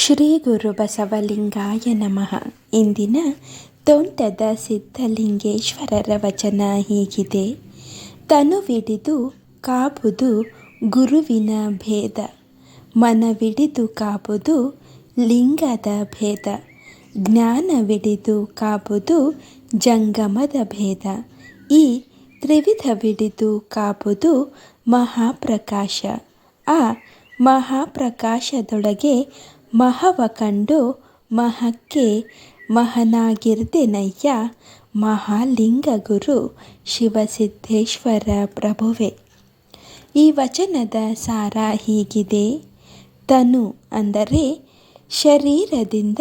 ಶ್ರೀ ಗುರು ಬಸವಲಿಂಗಾಯ ನಮಃ. ಇಂದಿನ ತೋಂಟದ ಸಿದ್ಧಲಿಂಗೇಶ್ವರರ ವಚನ ಹೀಗಿದೆ. ತನುವಿಡಿದು ಕಾಬುದು ಗುರುವಿನ ಭೇದ. ಮನವಿಡಿದು ಕಾಬುದು ಲಿಂಗದ ಭೇದ. ಜ್ಞಾನವಿಡಿದು ಕಾಬುದು ಜಂಗಮದ ಭೇದ. ಈ ತ್ರಿವಿಧವಿಡಿದು ಕಾಬುದು ಮಹಾಪ್ರಕಾಶ. ಆ ಮಹಾಪ್ರಕಾಶದೊಳಗೆ ಮಹವ ಕಂಡು ಮಹಕ್ಕೆ ಮಹನಾಗಿರ್ದೆನಯ್ಯ ಮಹಾಲಿಂಗ ಗುರು ಶಿವಸಿದ್ಧೇಶ್ವರ ಪ್ರಭುವೆ. ಈ ವಚನದ ಸಾರ ಹೀಗಿದೆ. ತನು ಅಂದರೆ ಶರೀರದಿಂದ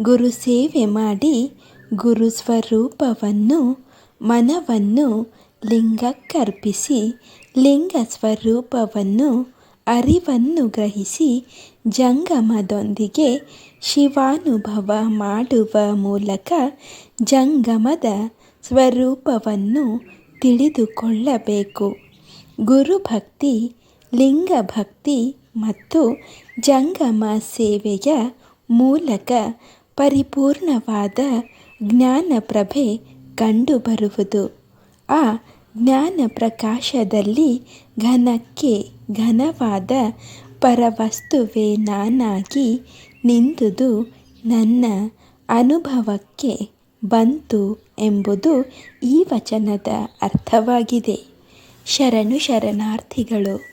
ಗುರು ಸೇವೆ ಮಾಡಿ ಗುರು ಸ್ವರೂಪವನ್ನು ಮನವನ್ನು ಲಿಂಗಕ್ಕರ್ಪಿಸಿ ಲಿಂಗ ಸ್ವರೂಪವನ್ನು ಅರಿವನ್ನು ಗ್ರಹಿಸಿ ಜಂಗಮದೊಂದಿಗೆ ಶಿವಾನುಭವ ಮಾಡುವ ಮೂಲಕ ಜಂಗಮದ ಸ್ವರೂಪವನ್ನು ತಿಳಿದುಕೊಳ್ಳಬೇಕು. ಗುರುಭಕ್ತಿ, ಲಿಂಗಭಕ್ತಿ ಮತ್ತು ಜಂಗಮ ಸೇವೆಯ ಮೂಲಕ ಪರಿಪೂರ್ಣವಾದ ಜ್ಞಾನಪ್ರಭೆ ಕಂಡುಬರುವುದು. ಆ ಜ್ಞಾನ ಪ್ರಕಾಶದಲ್ಲಿ ಘನಕ್ಕೆ ಘನವಾದ ಪರವಸ್ತುವೇ ನಾನಾಗಿ ನಿಂದುದು ನನ್ನ ಅನುಭವಕ್ಕೆ ಬಂತು ಎಂಬುದು ಈ ವಚನದ ಅರ್ಥವಾಗಿದೆ. ಶರಣು ಶರಣಾರ್ಥಿಗಳು